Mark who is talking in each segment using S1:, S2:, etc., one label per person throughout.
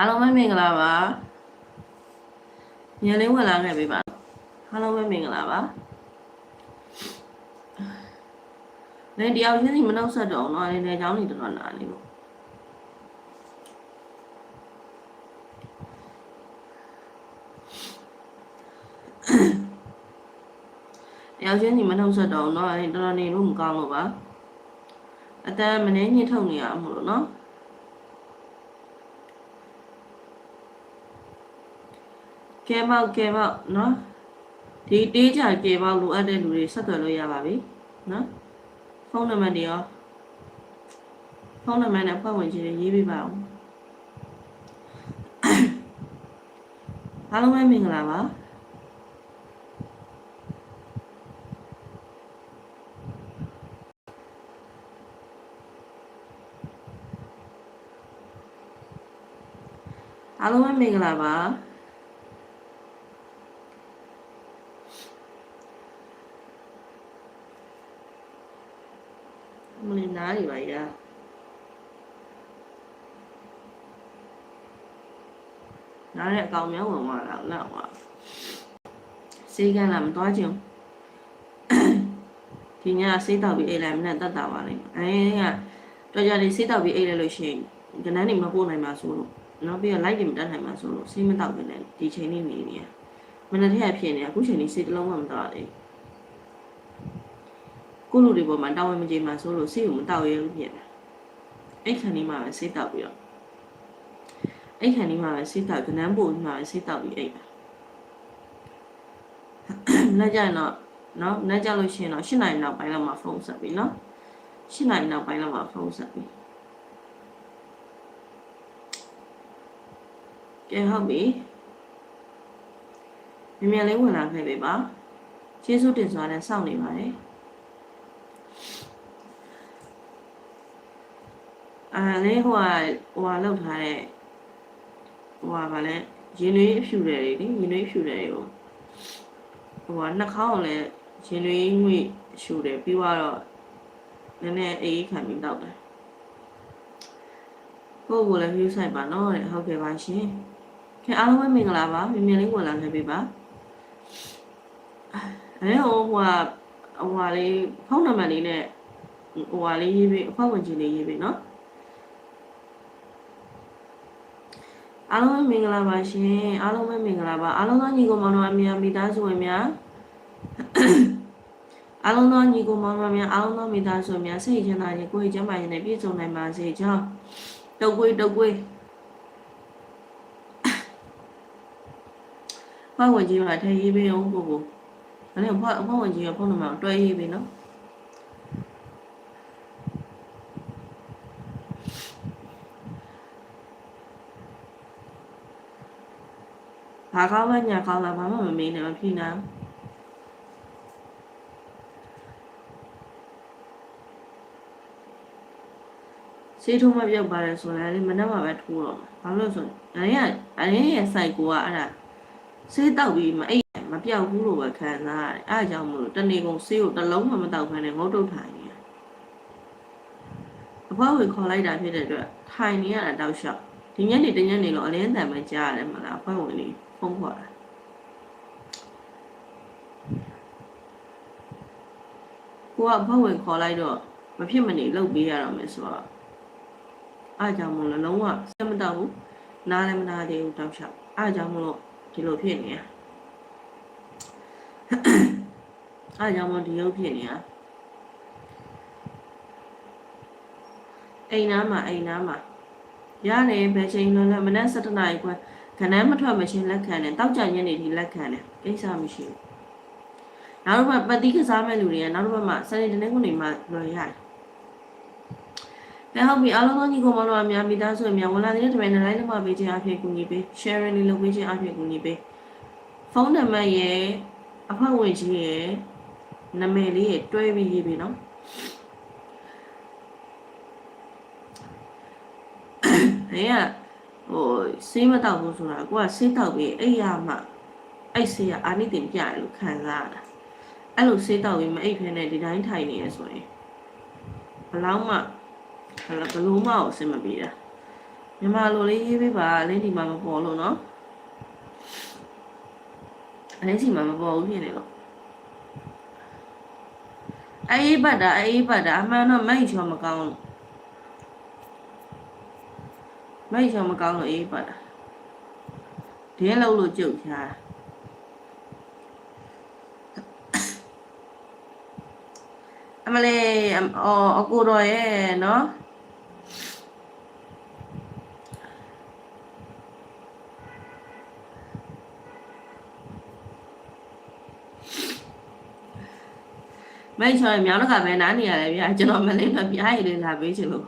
S1: အားလုံးပဲမင်္ဂလာပါညလေးဝင်လာခဲ့ပြီပါအားလုံးပဲမင်္ဂလာပါနေတယောက်ချင်းစီမနှောက်ဆက်တော့အောင်နော်အနေနဲ့အကြောင်းနေတော်တော်နာနေလို့တယောက်ချင်းစီမနှောက်ဆက်တော့အောင်နော်အဲတော်တော်နေလို့မကောင်းလို့ပါအတန်းမနေညှိထုတ်နေရအောင်လို့နော် ကဲမောက်ကဲမောက်နော်ဒီတေးကြကဲမောက်လိုအပ်တဲ့လူတွေဆက်သွယ်လို့ရပါပြီနော်ဖုန်းနံပါတ်တွေရောဖုန်းနံပါတ်နဲ့ဖွဲ့ဝင်ခြင်းတွေရေးပေးပါဦးအားလုံးပဲမင်္ဂလာပါအားလုံးပဲမင်္ဂလာပါ မလီနားတွေပါရ နားရဲ့အကောင်များဝင်သွားတာလောက်ပါစေးကန်းလာမသွားချင်ဒီညစေးတောက်ပြီးအိတ်လိုက်မနဲ့တတ်တာပါလိမ့်အဲကတော်ကြလေးစေးတောက်ပြီးအိတ်လိုက်လို့ရှိရင်ကနန်းနေမပို့နိုင်ပါဆိုလို့နောက်ပြီးတော့ light တွေမတက်နိုင်ပါဆိုလို့စေးမတောက်ပဲနဲ့ဒီချိန်လေးနေနေရမနေ့တည်းကဖြစ်နေအခုချိန်လေးစေးတစ်လုံးမှမတော့သေးဘူးကိုလူတွေပေါ်မှာတာဝန်မကျေမှာဆိုလို့စိတ်ကိုမတောက်ရဲဘူးဖြစ်တယ်အဲ့ခဏလေးမှပဲစိတ်တောက်ပြီးတော့ အဲ့ခဏလေးမှပဲစိတ်တောက်ကနန်းပို့ပြီးမှပဲစိတ်တောက်ပြီးအိတ်တာလက်ကြရင်တော့နော်လက်ကြလို့ရှိရင်တော့၈နိုင်နောက်ပိုင်းလောက်မှဖုန်းဆက်ပြီနော်၈နိုင်နောက်ပိုင်းလောက်မှဖုန်းဆက်ပြီကဲဟုတ်ပြီမြင်မြန်လေးဝင်လာခဲ့ပြီပါကျေးဇူးတင်စွာနဲ့စောင့်နေပါတယ်အာလေဟိုဟာဟိုဟာလောက်ထားတဲ့ ဟိုဟာဗာလဲရင်သွေးအဖြူတယ်လေရင်သွေးဖြူတယ်ကိုဟိုဟာနှာခေါင်းကိုလည်းရင်သွေးငွေ့ရှူတယ်ပြီးတော့နည်းနည်းအေးခံပြီးတောက်တယ်ကိုယ့်ကိုယ်လည်း view site ပါနော်တဲ့ဟုတ်ကဲ့ပါရှင်ခင်အားလုံးပဲမင်္ဂလာပါမြင်မြင်လေးဝင်လာခဲ့ပြီပါအဲဟိုဟိုဟာဟိုဟာလေးဖုန်းနံပါတ်လေးနဲ့ဟိုဟာလေးရေးပြီးအဖွဲ့ဝင်ချင်းလေးရေးပြီးနော် အားလုံးပဲမင်္ဂလာပါရှင်အားလုံးပဲမင်္ဂလာပါအားလုံးသောညီကိုမောင်နှမများမိသားစုဝင်များအားလုံးသောညီကိုမောင်နှမများအားလုံးသောမိသားစုဝင်များစိတ်ချမ်းသာခြင်းကိုယ်ကျန်းမာခြင်းနဲ့ပြည့်စုံနိုင်ပါစေကြောင်းတုတ်ကွေးတုတ်ကွေးဖွားဝင်ကြီးမှာထည့်ရေးပေးအောင်ပို့ပို့ဒါနဲ့ဖွားဖွားဝင်ကြီးကဖုန်းနံပါတ်တွဲရေးပေးနော် ဘာကောင်းလဲညာကောင်းလားဘာမှမမေးနဲ့မဖြေနိုင်ဘူးစေးထုံးမပြောက်ပါတယ်ဆိုရင်လည်းမနှက်မှာပဲထိုးတော့မှာဘာလို့လဲဆိုရင်အရင်ကအရင်ရဲ့ site ကိုကအဲ့ဒါစေးတောက်ပြီးမအိပ်မပြောက်ဘူးလို့ပဲခံစားရတယ်အဲ့ဒါကြောင့်မလို့တနေကုန်စေးကိုတစ်လုံးမှမတောက်ဖ ೇನೆ ငုတ်တုတ်ထိုင်နေရအဖွားဝင်ခေါ်လိုက်တာဖြစ်တဲ့အတွက်ထိုင်နေရတာတောက်လျှောက်ဒီညနေတညနေတော့အလင်းတန်ပဲကြားရတယ်မလားအဖွားဝင်လေး ဖုန်းခေါ်တာကိုကအဖွားဝင်ခေါ်လိုက်တော့မဖြစ်မနေလှုပ်ပေးရတော့မယ်ဆိုတော့အားကြောင့်မလို့လုံးဝစက်မတော့ဘူးနားလည်းမနာသေးဘူးတောက်လျှောက်အားကြောင့်မလို့ဒီလိုဖြစ်နေရအားကြောင့်မလို့ဒီလိုဖြစ်နေရအိမ်နားမှာအိမ်နားမှာရတယ်ဘယ်ချိန်လဲလဲမနက်7:00နာရီခွဲ ခဏမထွက်မချင်းလက်ခံတယ်တောက်ကြညနေဒီလက်ခံတယ်ကိစ္စမရှိဘူးနောက်တော့မှပတိကစားမဲ့လူတွေကနောက်တော့မှစနေတနေ့ကနေမှလွယ်ရတယ်တဲ့ဟုတ်ပြီအားလုံးသောညီကောင်မောင်တို့အများမိသားစုအများဝန်လာတဲ့တမန်နဲ့ line လုံးမပေးခြင်းအဖြစ်ကူညီပေး sharing လေးလုပ်ပေးခြင်းအဖြစ်ကူညီပေးဖုန်းနံပါတ်ရဲ့အဖွဲ့ဝင်ကြီးရဲ့နာမည်လေးရဲ့တွဲပြီးရေးပေးနော်အဲက ဟိုစေးမတောက်ဘူးဆိုတာကိုကစေးတောက်ပြီးအဲ့ရမှအဲ့စေးကအာနိတင်ပြရလို့ခံစားရတာအဲ့လိုစေးတောက်ပြီးမအိပ်ဖ ೇನೆ ဒီတိုင်းထိုင်နေရဆိုရင်ဘလောက်မှဘယ်လိုမှအဆင်မပြေတာမြန်မာလိုလေးရေးပေးပါအလေးဒီမှာမပေါ်လို့နော်အလေးစီမှာမပေါ်ဘူးဖြစ်နေလို့အေးပတ်တာအေးပတ်တာအမှန်တော့မိုက်ချောမကောင်းလို့ မိုက်ချောမကောင်းလို့အေးပတ်တာဒင်းလုံးလို့ကြုတ်ချာအမလေးအော်အကိုတော်ရဲ့နော်မိုက်ချောရင်မြောင်းတကပဲနားနေရတယ်ဗျာကျွန်တော်မလေးတော့ပြားရည်လေးလာပေးချင်လို့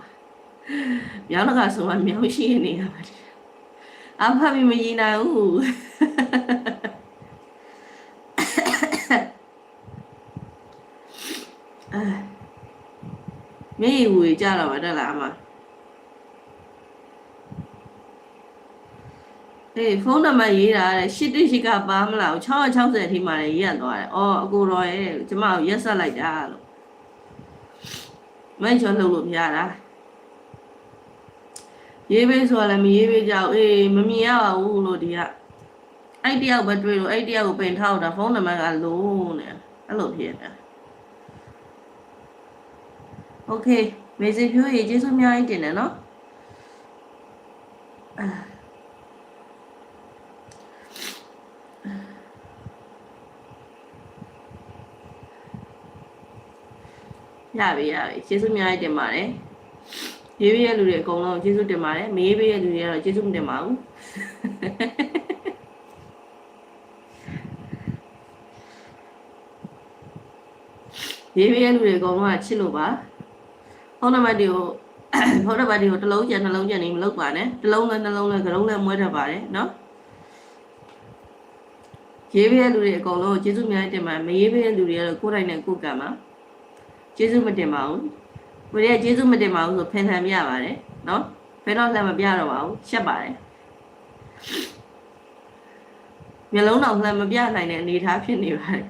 S1: မြောင်းတကဆိုမှမြောင်းရှိနေရပါတယ်အဖမမရင်နိုင်ဘူးအဲမြေရီဝေကြတော့မတက်လားအမအေးဖုန်းနံပါတ်ရေးတာတဲ့8တိရှိကပါမလား660အထိမှလည်းရေးရသွားတယ်။အော်အကိုတော်ရဲ့ကျမကိုရက်ဆက်လိုက်တာလို့မိုက်ချောလှုပ်လို့မရတာ။ ရေးပေးဆိုရလည်းမရေးပေးကြဘူးအေးမမြင်ရပါဘူးလို့ဒီကအဲ့တယောက်ပဲတွေ့လို့အဲ့တယောက်ကိုပင်ထောက်တာဖုန်းနံပါတ်ကလုံးနဲ့အဲ့လိုဖြစ်တာ။ Okay မေစီဖြိုးရေကျေးဇူးအများကြီးတင်တယ်နော်အာရပြီရပြီကျေးဇူးအများကြီးတင်ပါတယ် ရေးပေးရလူတွေအကုန်လုံးကျေးဇူးတင်ပါတယ်မရေးပေးရလူတွေကတော့ကျေးဇူးမတင်ပါဘူးရေးပေးရလူတွေအကုန်လုံးကချစ်လို့ပါဖုန်းနံပါတ်တွေကိုဖုန်းနံပါတ်တွေကိုတစ်လုံးကျန်နှလုံးကျန်နေမလုပ်ပါနဲ့တစ်လုံးလည်းနှလုံးလည်းကရုံးလည်းမွဲတတ်ပါတယ်နော်ရေးပေးရလူတွေအကုန်လုံးကျေးဇူးအများကြီးတင်ပါတယ်မရေးပေးရလူတွေကတော့ကိုယ်တိုင်နဲ့ကိုယ်ကံပါကျေးဇူးမတင်ပါဘူး ကိုယ်ရဲ့ကျေးဇူးမတင်ပါဘူးဆိုဖင်ထန်ပြပါတယ်နော်ဖင်တော့လည်းမပြတော့ပါဘူးရှက်ပါတယ်မျက်လုံးတော့လည်းမပြနိုင်တဲ့အနေအထားဖြစ်နေပါတယ်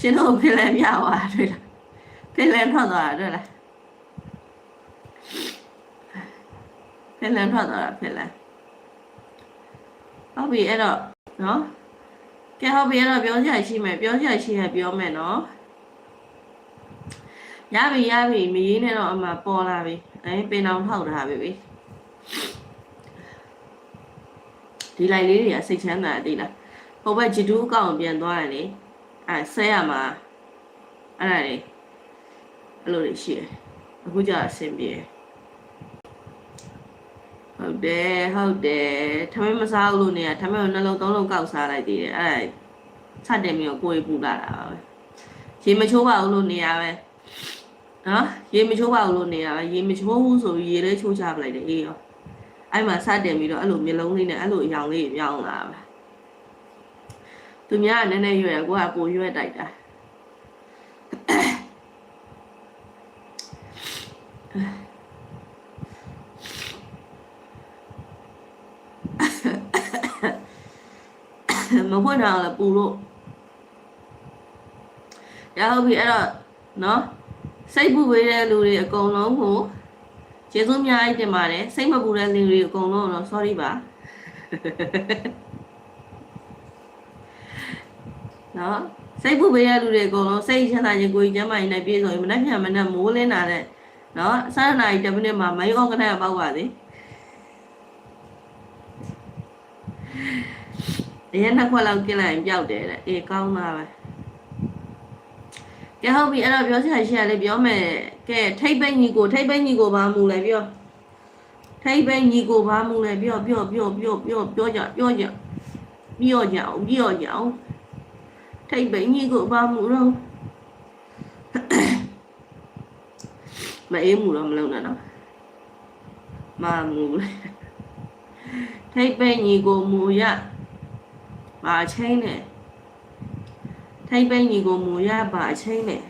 S1: ရှင်တို့ဖင်လည်းပြသွားတွေ့လားဖင်လည်းထွက်သွားတာတွေ့လားဖင်လည်းထွက်သွားတာဖင်လည်းဟုတ်ပြီအဲ့တော့နော်ကဲဟုတ်ပြီအဲ့တော့ပြောကြရှိမယ်ပြောကြရှိရပြောမယ်နော် ရပြီရပြီမရေးနဲ့တော့အမှပေါ်လာပြီအဲပင်အောင်ထောက်ထားပြီပြီဒီလိုက်လေးတွေကစိတ်ချမ်းသာသေးလားဟိုဘက်ဂျီတူးအကောင့်ပြန်သွားတယ်လေအဲဆဲရမှာအဲ့ဒါလေအဲ့လိုတွေရှိတယ်အခုကျအဆင်ပြေဟုတ်တယ်ဟုတ်တယ်ထမင်းမစားဘူးလို့နေရထမင်းကိုနှလုံးသုံးလုံးကောက်စားလိုက်သေးတယ်အဲ့ဒါစတင်ပြီးတော့ကိုယ်ပူလာတာပဲရေမချိုးပါဘူးလို့နေရပဲ နော်ရေမချိုးပါဘူးလို့နေရပဲရေမချိုးဘူးဆိုရေလေးချိုးချပလိုက်တယ်အေးရောအဲ့မှာစတင်ပြီးတော့အဲ့လိုမျိုးလုံးလေးနဲ့အဲ့လိုအယောင်လေးပြောင်းလာပါသူများကနည်းနည်းရွယ်ကိုကကိုရွယ်တိုက်တာမဖွင့်တာလည်းပူလို့ရဟုတ်ပြီအဲ့တော့နော် စိတ်ပူပေးတဲ့လူတွေအကုန်လုံးကိုကျေးဇူးများကြီးတင်ပါတယ်စိတ်မပူတဲ့လူတွေအကုန်လုံးတော့ sorry ပါနော်စိတ်ပူပေးတဲ့လူတွေအကုန်လုံးစိတ်ချမ်းသာခြင်းကိုယ်ကျမ်းမာရေးနဲ့ပြည့်စုံရင်မနှက်ပြန်မနှက်မိုးလင်းတာတဲ့နော်အစနာရီတစ်မိနစ်မှာမိုင်းအောင်ကနက်ပေါက်ပါစေအရင်နှစ်ခွက်လောက်กินလိုက်ရင်ပျောက်တယ်တဲ့အေးကောင်းတာပဲ ကဲဟုတ်ပြီအဲ့တော့ပြောချင်ရှိရလေပြောမယ်ကဲထိတ်ပိတ်ညီကိုထိတ်ပိတ်ညီကိုဘာမူလဲပြောထိတ်ပိတ်ညီကိုဘာမူလဲပြောပြောပြောပြောပြောပြောကြပြောကြပြောကြအောင်ပြောကြအောင်ထိတ်ပိတ်ညီကိုဘာမူတော့မအေးမူတော့မလုံးနဲ့နော်မမူလေထိတ်ပိတ်ညီကိုမူရမာချင်းနဲ့ ထိတ်ပိတ်ညီကိုမူရပါအချင်းနဲ့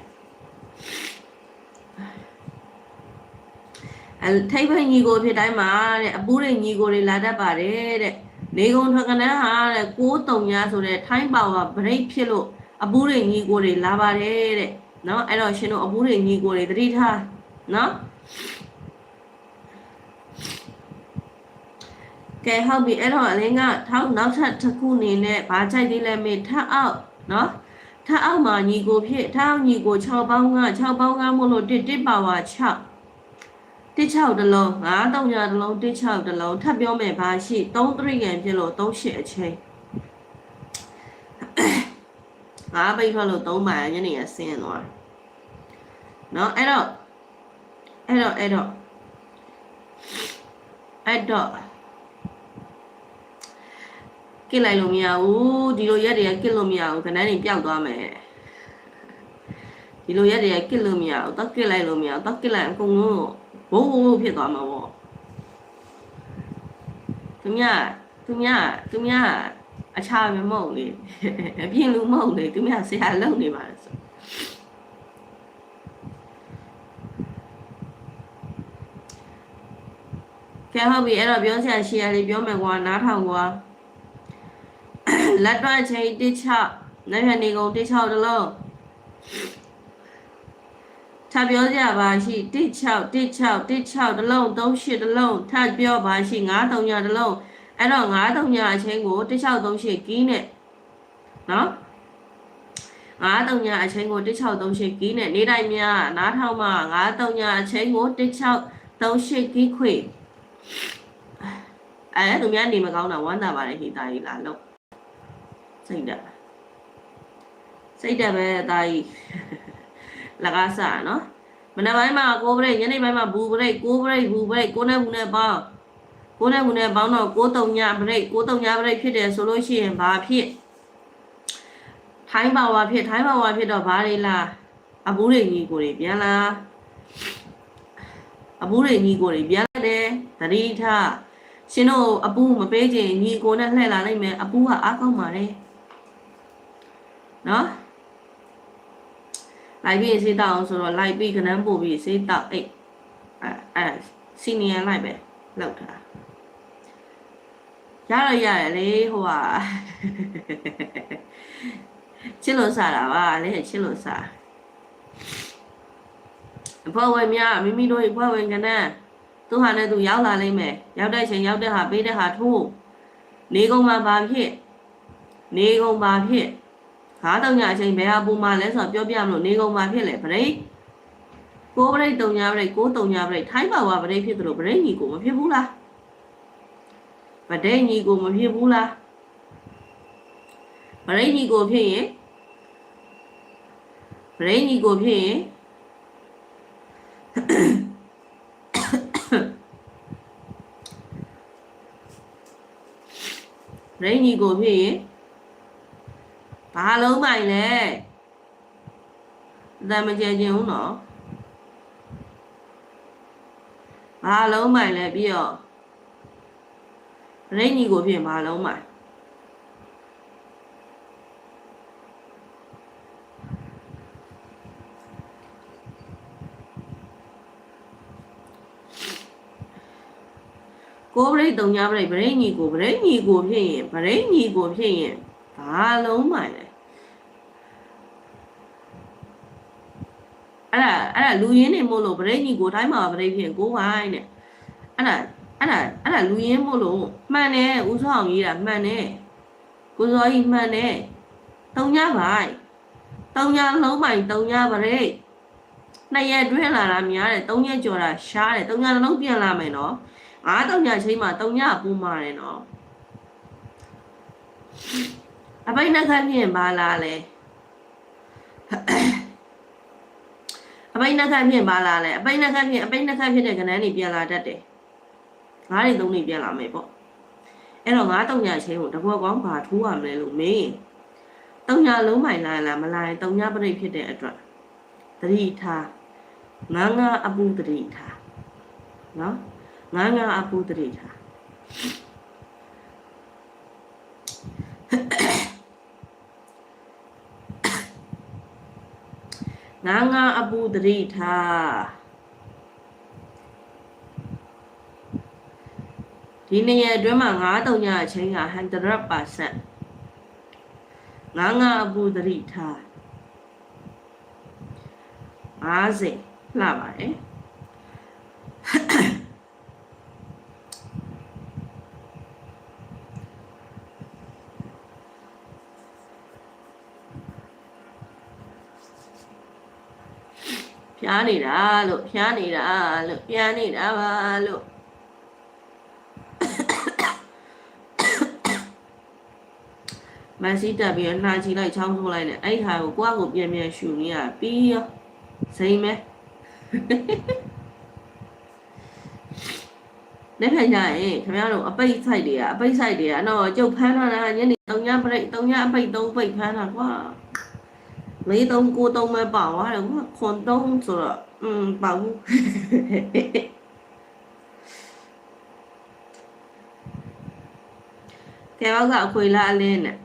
S1: အဲထိတ်ပိတ်ညီကိုဖြစ်တိုင်းမှာတဲ့အပူးတွေညီကိုတွေလာတတ်ပါတယ်တဲ့နေကုံထကနန်းဟာတဲ့6တုံညာဆိုတဲ့ထိုင်းပါဝါဘရိတ်ဖြစ်လို့အပူးတွေညီကိုတွေလာပါတယ်တဲ့နော်အဲ့တော့ရှင်တို့အပူးတွေညီကိုတွေသတိထားနော်ကဲဟုတ်ပြီအဲ့တော့အလင်းကထောက်နောက်ထပ်တစ်ခုအနေနဲ့ဘာကြိုက်သေးလဲမေထပ်အောက်နော် ထပ်အောက်မှာညီကိုဖြစ်ထပ်အောက်ညီကို6ပေါင်းက6ပေါင်းကမို့လို့1 1ပါဝါ6 16တလုံး9တောင်ညာတလုံး16တလုံးထပ်ပြောမယ်ဘာရှိ3တရိယံဖြစ်လို့38အချိန်ငါပိတ်ထွက်လို့3ပါညနေရဆင်းသွားเนาะအဲ့တော့အဲ့တော့အဲ့တော့အဲ့တော့ ကစ်လိုက်လို့မရဘူးဒီလိုရက်တွေကကစ်လို့မရဘူးခဏနေပျောက်သွားမယ်ဒီလိုရက်တွေကကစ်လို့မရဘူးတော့ကစ်လိုက်လို့မရဘူးတော့ကစ်လိုက်အကုန်လုံးဘိုးဘိုးဖြစ်သွားမှာပေါ့သူမြသူမြသူမြအချာမမဟုတ်လေအပြင်လူမဟုတ်လေသူမြဆရာလုံနေပါဆိုကဲဟုတ်ပြီအဲ့တော့ပြောဆရာရှီယာလေးပြောမယ်ကွာနားထောင်ကွာ လက်တွန့်ချိန်တစ်ချလက်ဖြတ်နေကုန်တစ်ချတလုံးထပ်ပြောကြပါရှိတစ်ချတစ်ချတစ်ချတလုံး38တလုံးထပ်ပြောပါရှိ9 3ညတလုံးအဲ့တော့9 3ညအချင်းကိုတစ်ချ38ကီးနဲ့နော်9 3ညအချင်းကိုတစ်ချ38ကီးနဲ့နေတိုင်းများနားထောင်မှာ9 3ညအချင်းကိုတစ်ချ38ကီးခွေအဲသူများနေမကောင်းတာဝမ်းသာပါတယ်ဟိတာကြီးလာလို့ စိတ်တက်စိတ်တက်ပဲအသားကြီးလကားစားနော်မနေ့ပိုင်းမှာကိုဘရိတ်ညနေပိုင်းမှာဘူးဘရိတ်ကိုဘရိတ်ဘူးဘရိတ်ကိုနဲ့ဘူးနဲ့ပေါင်းကိုနဲ့ဘူးနဲ့ပေါင်းတော့ကိုတုံညဘရိတ်ကိုတုံညဘရိတ်ဖြစ်တယ်ဆိုလို့ရှိရင်ဘာဖြစ်ထိုင်းပါဝါဖြစ်ထိုင်းပါဝါဖြစ်တော့ဘာတွေလားအဘူးတွေညီကိုတွေပြန်လာအဘူးတွေညီကိုတွေပြန်လာတယ်သတိထားရှင်တို့အပူမပေးခြင်းညီကိုနဲ့လှည့်လာနိုင်မယ်အပူကအားကောင်းပါတယ် နော်လိုက်ပြီးစေးတောက်အောင်ဆိုတော့လိုက်ပြီးခဏန်းပို့ပြီးစေးတောက်အိတ်အဲအဲစီနီယန်လိုက်ပဲလောက်တာရတော့ရတယ်လေဟိုဟာချစ်လို့စားတာပါလေချစ်လို့စားအဖေဝင်များမိမိတို့ဘွယ်ဝင်ကနန်းသူဟာနဲ့သူရောက်လာလိမ့်မယ်ရောက်တဲ့ချိန်ရောက်တဲ့ဟာပေးတဲ့ဟာထိုးနေကုန်မှာဘာဖြစ်နေကုန်ဘာဖြစ် ခါတောင်ညအချိန်ဘယ်ဟာပူမှလဲဆိုတော့ပြောပြမလို့နေကုန်မှာဖြစ်လေဗရိတ်ကိုဗရိတ်တုံညာဗရိတ်ကိုတုံညာဗရိတ်ထိုင်းပါဝါဗရိတ်ဖြစ်တယ်လို့ဗရိတ်ညီကိုမဖြစ်ဘူးလားဗဒိတ်ညီကိုမဖြစ်ဘူးလားဗရိတ်ညီကိုဖြစ်ရင်ဗရိတ်ညီကိုဖြစ်ရင်ရိညီကိုဖြစ်ရင် ဘာလုံးပိုင်လဲအတမကြဲခြင်းဦးနော်ဘာလုံးပိုင်လဲပြီးတော့ရိညီကိုဖြစ်ရင်ဘာလုံးပိုင်ကိုဗရိတ်တုံညာဗရိတ်ဗရိတ်ညီကိုဗရိတ်ညီကိုဖြစ်ရင်ဗရိတ်ညီကိုဖြစ်ရင်ဘာလုံးမှလဲ အဲ့ဒါအဲ့ဒါလူရင်းနေမို့လို့ဗရိတ်ညီကိုတိုင်းမှာဗရိတ်ဖြစ်ရင်ကိုဝိုင်းတဲ့အဲ့ဒါအဲ့ဒါအဲ့ဒါလူရင်းမို့လို့မှန်တယ်ဦးစောအောင်ရေးတာမှန်တယ်ကိုစောကြီးမှန်တယ်တုံညာပိုင်းတုံညာလုံးပိုင်တုံညာဗရိတ်နှစ်ရက်တွင်းလာတာများတယ်သုံးရက်ကျော်တာရှားတယ်တုံညာလုံးပြန်လာမယ်နော်ငါးတုံညာချိန်မှာတုံညာပူမာတယ်နော်အပိတ်နှက်ခတ်ပြင်ပါလားလဲ အပိတ်နှက်ခတ်ပြင်ပါလားလဲအပိတ်နှက်ခတ်ပြင်အပိတ်နှက်ခတ်ဖြစ်တဲ့ကဏ္ဍနေပြန်လာတတ်တယ်ငါးတွေသုံးနေပြန်လာမယ်ပေါ့အဲ့တော့ငါးတုံညာချိန်ကိုတဘောကောင်းဘာထိုးရမလဲလို့မင်းတုံညာလုံးမိုင်လာလားမလာရင်တုံညာပြိတ်ဖြစ်တဲ့အတွက်သတိထားငါးငါးအပူသတိထားနော်ငါးငါးအပူတရိထား ငါးငါးအပူတရိထားဒီနေရာအတွင်းမှာ9တုံညာအချင်းက100%ငါးငါးအပူတရိထား50လှပါတယ် ဖျားနေတာလို့ဖျားနေတာလို့ပြန်နေတာပါလို့မန်စီတက်ပြီးတော့နှာချီလိုက်ချောင်းထိုးလိုက်နဲ့အဲ့ဒီဟာကိုကိုယ့်အကိုပြန်ပြန်ရှူနေရပြီးရောစိမ့်မဲလက်ဖက်ကြရင်ခင်ဗျားတို့အပိတ်ဆိုင်တွေကအပိတ်ဆိုင်တွေကအတော့ကျုပ်ဖမ်းထားတာညနေ3ညပရိတ်3ညအပိတ်3ပိတ်ဖမ်းတာကွာ လေး3 9 3ပဲပါသွားတယ်ကွာခွန်3ဆိုတော့อืมပါဘူးကဲဘောက်ကအခွေလာအလင်းနဲ့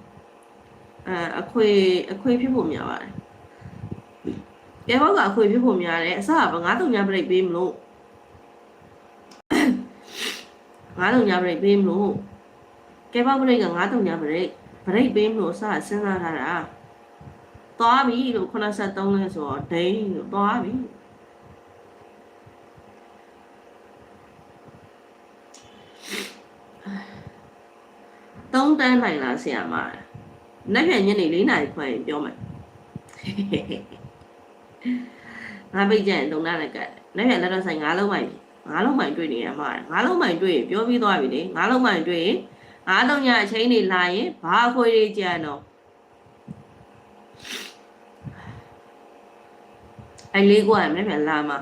S1: အဲအခွေအခွေဖြစ်ဖို့များပါတယ်ကဲဘောက်ကအခွေဖြစ်ဖို့များတယ်အစက9 3ညပရိတ်ပေးမလို့ငါးတုံညာပရိတ်ပေးမလို့ကဲပေါက်ပရိတ်ကငါးတုံညာပရိတ်ပရိတ်ပေးမလို့အစစဉ်းစားထားတာ သွားပြီလို့83လဲဆိုတော့ဒိန်းလို့သွားပြီသုံးတန်းနိုင်လားဆရာမနေ့ပြန်ညနေ၄နာရီခွဲရင်ပြောမယ်ငါပိတ်ကြရင်သုံးတန်းလည်းကတ်နေ့ပြန်လက်တော့ဆိုင်ငါးလုံးပိုင်ပြီငါးလုံးမိုင်တွေ့နေရမှာငါးလုံးမိုင်တွေ့ရင်ပြောပြီးသွားပြီလေငါးလုံးမိုင်တွေ့ရင်ငါးလုံးညအချိန်နေလာရင်ဘာခွေတွေကြံတော့ အဲလေးကွာမနေ့ပြန်လာမှာ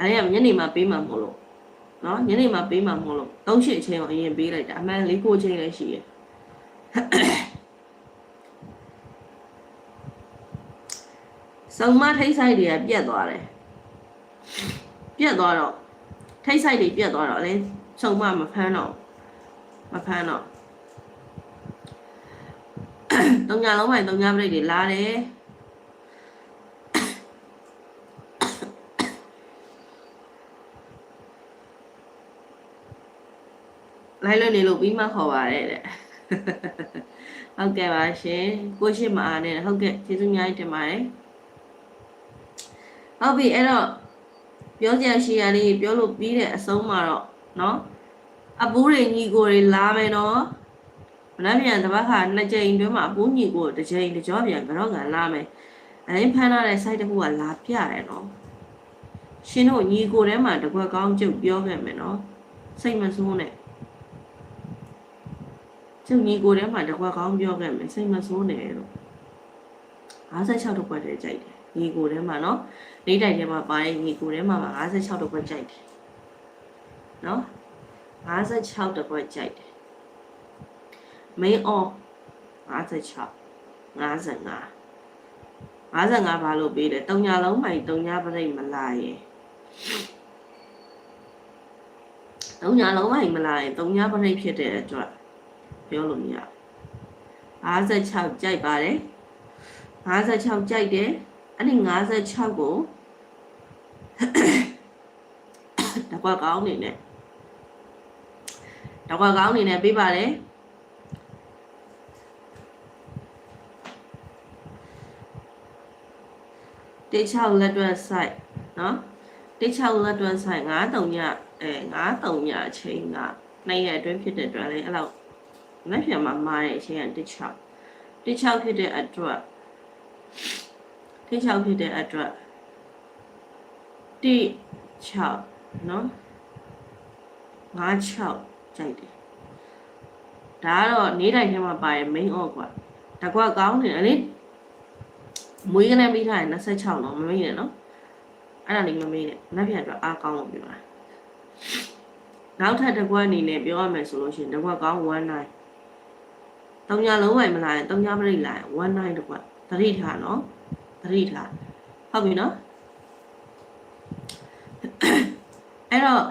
S1: အဲရညနေမှာပေးမှာမဟုတ်လို့နော်ညနေမှာပေးမှာမဟုတ်လို့သုံးရှစ်အချိန်ကိုအရင်ပေးလိုက်တာအမှန်လေးကိုအချိန်လည်းရှိရစုံမထိတ်ဆိုင်တွေကပြတ်သွားတယ်ပြတ်သွားတော့ထိတ်ဆိုင်တွေပြတ်သွားတော့လေစုံမမဖမ်းတော့မဖမ်းတော့တုံညာလုံးမိုင်တုံညာပရိတ်တွေလာတယ် လိုက်လို့နေလို့ပြီးမှခေါ်ပါတယ်တဲ့ဟုတ်ကဲ့ပါရှင်ကိုရှိမအားနဲ့ဟုတ်ကဲ့ကျေးဇူးများတင်ပါတယ်ဟုတ်ပြီအဲ့တော့ပြောစရာရှိရလေးပြောလို့ပြီးတဲ့အဆုံးမှာတော့နော်အပူးတွေညီကိုတွေလာမယ်နော်မနှပြန်တစ်ပတ်ခါနှစ်ကြိမ်တွင်းမှာအပူးညီကိုတစ်ကြိမ်တစ်ကြောပြန်ကတော့ကလာမယ်အဲဒီဖမ်းထားတဲ့ site တစ်ခုကလာပြတယ်နော်ရှင်တို့ညီကိုထဲမှာတကွက်ကောင်းကျုပ်ပြောခဲ့မယ်နော်စိတ်မဆိုးနဲ့ ကျုပ်ညီကိုထဲမှာတကွက်ကောင်းပြောခဲ့မယ်စိတ်မဆိုးနဲ့လို့56တကွက်တည်းကြိုက်တယ်ညီကိုထဲမှာနော်လေးတိုက်ထဲမှာပါတဲ့ညီကိုထဲမှာ56တကွက်ကြိုက်တယ်နော်56တကွက်ကြိုက်တယ် main on 56 55 55ဘာလို့ပေးလဲတုံညာလုံးမိုင်တုံညာပရိတ်မလာရင်တုံညာလုံးမိုင်မလာရင်တုံညာပရိတ်ဖြစ်တဲ့အတွက် ပြောလို့မရ56ကြိုက်ပါတယ်56ကြိုက်တယ်အဲ့ဒီ56ကိုတကွက်ကောင်းနေနဲ့တကွက်ကောင်းနေနဲ့ပြပါတယ်တိတ်ချောက်လက်တွဲဆိုင်နော်တိတ်ချောက်လက်တွဲဆိုင်9တုံညအဲ9တုံညအချိန်ကနိုင်ရအတွင်းဖြစ်တဲ့အတွက်လည်းအဲ့လောက် လက်ပြန်မှာမားတဲ့အချိန်ကတိတ်6တိတ်6ဖြစ်တဲ့အတွက်တိတ်6ဖြစ်တဲ့အတွက်တိ6เนาะ56ကြိုက်တယ်ဒါကတော့နေတိုင်းထဲမှာပါရဲ့ main off กว่าတကွက်ကောင်းနေတယ်လေမွေးကနေပြီးထားရင်26တော့မမေ့နဲ့နော်အဲ့ဒါလေးမမေ့နဲ့နောက်ပြန်အတွက်အားကောင်းလို့ပြောတာနောက်ထပ်တစ်ခွက်အနေနဲ့ပြောရမယ်ဆိုလို့ရှိရင်တစ်ခွက်ကောင်း19 တောင်ညာလုံးဝမလာရင်တောင်ညာမရိတ်လာရင်19တစ်ခွက်သတိထားနော်သတိထားဟုတ်ပြီနော်အဲ့တော့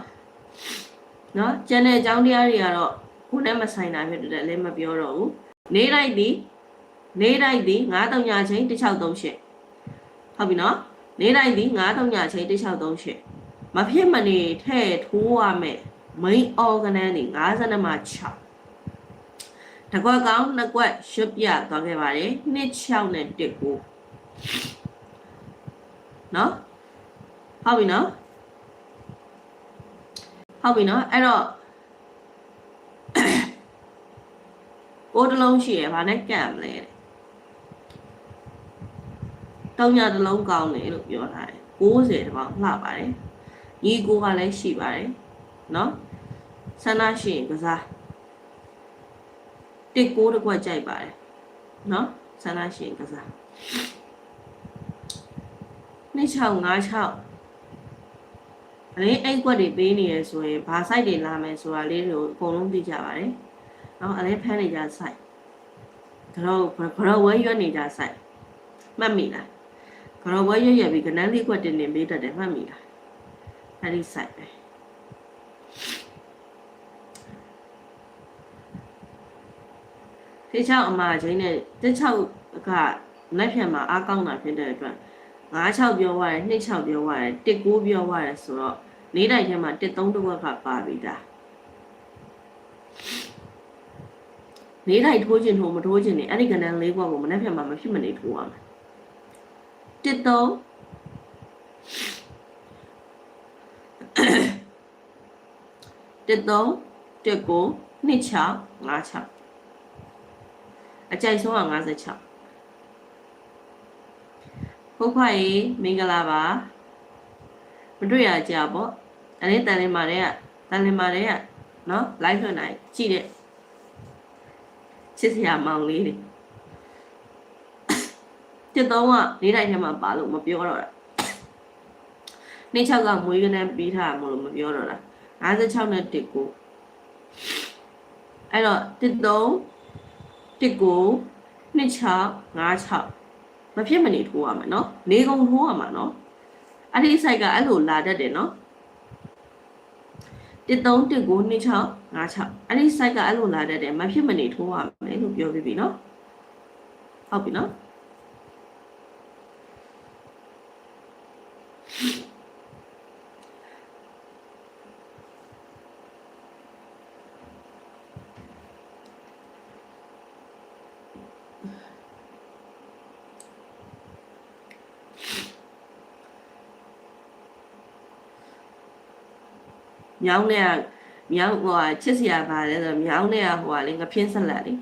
S1: နော်ကျန်တဲ့အကြောင်းတရားတွေကတော့ခုနဲ့မဆိုင်တာဖြစ်တဲ့လည်းမပြောတော့ဘူးနေလိုက်သည်နေလိုက်သည်9တုံညာချင်း1638ဟုတ်ပြီနော်နေလိုက်သည်9တုံညာချင်း1638မဖြစ်မနေထဲ့ထိုးရမယ် main organ တွေ50မှာ6 တကွက်ကောင်းနှစ်ကွက်ရွတ်ပြသွားခဲ့ပါတယ်2 6နဲ့1 9နော်ဟုတ်ပြီနော်ဟုတ်ပြီနော်အဲ့တော့ကိုယ်တစ်လုံးရှိရယ်ဗာနဲ့ကန့်မလဲတဲ့တောင်းညာတစ်လုံးကောင်းတယ်လို့ပြောထားတယ်60တပေါင်းလှပါတယ်ညီကိုကလည်းရှိပါတယ်နော်ဆန္ဒရှိရင်ကစား တစ်ကိုတစ်ကွက်ကြိုက်ပါတယ်နော်ဆန္ဒရှိရင်ကစား2656အလေးအိတ်ကွက်တွေပေးနေရဆိုရင်ဘာ site တွေလာမယ်ဆိုတာလေးကိုအကုန်လုံးသိကြပါတယ်။နော်အလေးဖမ်းနေကြ site ကတော့ကတော့ဝဲရွက်နေကြ site မှတ်မိလား။ကတော့ဝဲရွက်ရွက်ပြီးကနန်းလေးကွက်တင်တင်ပေးတတ်တယ်မှတ်မိလား။အဲ့ဒီ site ပဲ။ ဒီချောက်အမချင်းနဲ့တစ်ချောက်ကလက်ဖြတ်မှာအားကောင်းတာဖြစ်တဲ့အတွက်96ပြောသွားတယ်26ပြောသွားတယ်19ပြောသွားတယ်ဆိုတော့လေးတိုက်ထဲမှာ13တစ်ဝက်ကပါပြီဒါလေးတိုက်ထိုးခြင်းထိုးမထိုးခြင်းနေအဲ့ဒီကဏ္ဍလေးကွက်ကိုမနေ့ဖြတ်မှာမဖြစ်မနေထိုးရမယ်13 13 19 26 56 အကြိုက်ဆုံးက56ဟုတ်ပါရေမင်္ဂလာပါမတွေ့ရကြပေါ့အရင်တန်လင်းမာတဲ့ကတန်လင်းမာတဲ့ကနော် live ထွက်နိုင်ကြည့်တဲ့ချစ်စရာမောင်လေးတွေတစ်သုံးကလေးတိုင်းထဲမှာပါလို့မပြောတော့တာနေ့6ကမွေးကနန်းပေးထားမလို့မပြောတော့တာ56နဲ့1ကိုအဲ့တော့တစ်သုံး 19 26 56မဖြစ်မနေထိုးရမှာเนาะနေကုန်ထိုးရမှာเนาะအဲ့ဒီ site ကအဲ့လိုလာတတ်တယ်เนาะ13192656အဲ့ဒီ site ကအဲ့လိုလာတတ်တယ်မဖြစ်မနေထိုးရမယ်လို့ပြောပြပြီเนาะဟုတ်ပြီเนาะ မြောင်းနဲ့ကမြောင်းဟိုဟာချစ်စရာပါလဲဆိုတော့မြောင်းနဲ့ကဟိုဟာလေငပြင်းဆက်လက်လေ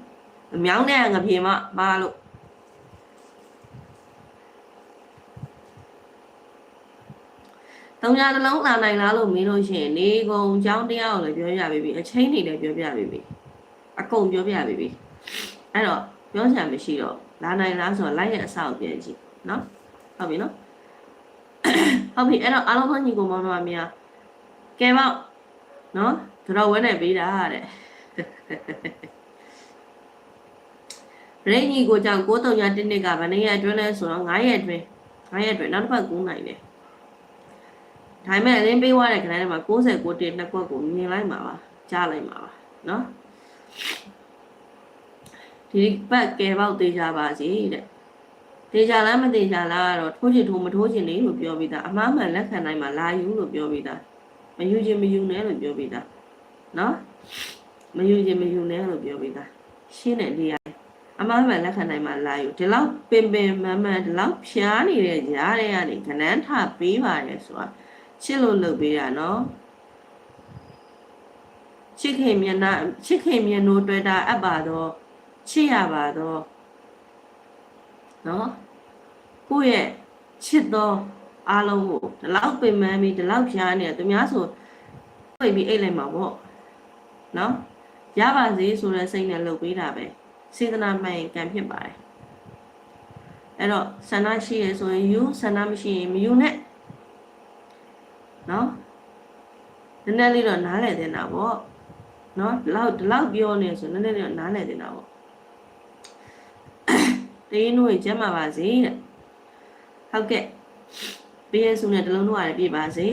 S1: မြောင်းနဲ့ကငပြင်းမပါလို့တုံညာတစ်လုံးလာနိုင်လားလို့မေးလို့ရှိရင်နေကုန်အကြောင်းတရားကိုလည်းပြောပြပေးပြီအချင်းတွေလည်းပြောပြပေးပြီအကုန်ပြောပြပေးပြီအဲ့တော့ပြောချင်မရှိတော့လာနိုင်လားဆိုတော့လိုက်ရဲ့အဆောက်ပြန်ကြည့်နော်ဟုတ်ပြီနော်ဟုတ်ပြီအဲ့တော့အားလုံးသောညီကောင်မောင်နှမများကဲပေါ့ နော်တော့ဝဲနေပေးတာတဲ့ရိညီကိုကြောင့်93ညတစ်နှစ်ကဗနေရက်အတွင်းလဲဆိုတော့9ရက်အတွင်း9ရက်အတွင်းနောက်တစ်ပတ်9နိုင်တယ်ဒါပေမဲ့အရင်ပေးသွားတဲ့ခဏထဲမှာ69တိနှစ်ကွက်ကိုမြင်လိုက်မှာပါကြားလိုက်မှာပါနော်ဒီဘက်ကဲပေါက်သေးကြပါစေတဲ့တေချာလားမတေချာလားကတော့ထိုးချင်ထိုးမထိုးချင်နေလို့ပြောပြီးသားအမှားမှန်လက်ခံနိုင်မှာလာယူလို့ပြောပြီးသား မယူခြင်းမယူနဲ့လို့ပြောပြီးသားနော်မယူခြင်းမယူနဲ့လို့ပြောပြီးသားရှင်းတဲ့နေရာအမှားမှန်လက်ခံနိုင်မှာလာယူဒီလောက်ပင်ပင်မမန်ဒီလောက်ဖြားနေတဲ့ကြားတွေကနေခဏန်းထပေးပါရဲ့ဆိုတာချစ်လို့လုပ်ပေးတာနော်ချစ်ခင်မျက်နှာချစ်ခင်မျက်နှာတွေ့တာအပ်ပါတော့ချစ်ရပါတော့နော်ကိုယ့်ရဲ့ချစ်သော အားလုံးကိုဒီလောက်ပင်ပန်းပြီးဒီလောက်ဖြားနေတယ်သူများဆိုပြိပြီးအိတ်လိုက်မှာပေါ့နော်ရပါစေဆိုတဲ့စိတ်နဲ့လုပ်ပေးတာပဲစေတနာမှန်ရင်ကံဖြစ်ပါတယ်အဲ့တော့ဆန္ဒရှိရဆိုရင်ယူဆန္ဒမရှိရင်မယူနဲ့နော်နည်းနည်းလေးတော့နားလည်တင်တာပေါ့နော်ဒီလောက်ဒီလောက်ပြောနေဆိုနည်းနည်းလေးတော့နားလည်တင်တာပေါ့တင်းတို့ကျမ်းပါပါစေတဲ့ဟုတ်ကဲ့ ပြည့်စုံတဲ့တလုံးတို့ရတယ်ပြည့်ပါစေ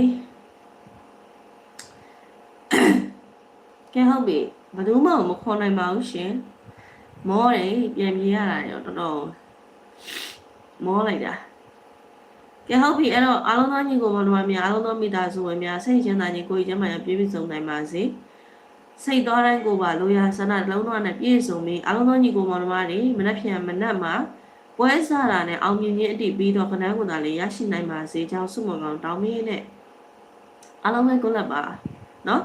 S1: ကဲဟုတ်ပြီဘယ်သူမှမခေါ်နိုင်ပါဘူးရှင်မောတယ်ပြန်ပြေးရတာရောတော်တော်မောလိုက်တာကဲဟုတ်ပြီအဲ့တော့အားလုံးသောညီကိုမောင်နှမများအားလုံးသောမိသားစုဝင်များစိတ်ချမ်းသာခြင်းကိုယ်ကျမ်းမာရပြည့်ပြည့်စုံနိုင်ပါစေစိတ်တော်တိုင်းကိုပါလိုရာဆန္ဒတစ်လုံးတော့နဲ့ပြည့်စုံပြီးအားလုံးသောညီကိုမောင်နှမတွေမနှက်ဖြန်မနှက်မှာ ပွဲစားတာနဲ့အောင်မြင်ခြင်းအတိပြီးတော့ခဏကုန်တာလေးရရှိနိုင်ပါစေကြောင်းဆုမွန်ကောင်းတောင်းပေးနဲ့အားလုံးပဲကိုလက်ပါနော်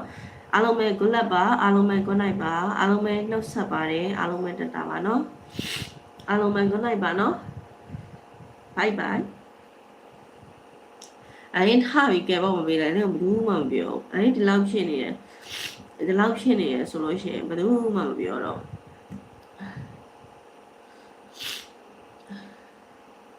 S1: အားလုံးပဲကိုလက်ပါအားလုံးပဲကိုနိုင်ပါအားလုံးပဲနှုတ်ဆက်ပါတယ်အားလုံးပဲတက်တာပါနော်အားလုံးပဲကိုနိုင်ပါနော် bye bye အရင်ထားပြီးကဲပေါ့မပေးလိုက်လည်းဘယ်သူမှမပြောဘူးအရင်ဒီလောက်ဖြစ်နေတယ်ဒီလောက်ဖြစ်နေရဆိုလို့ရှိရင်ဘယ်သူမှမပြောတော့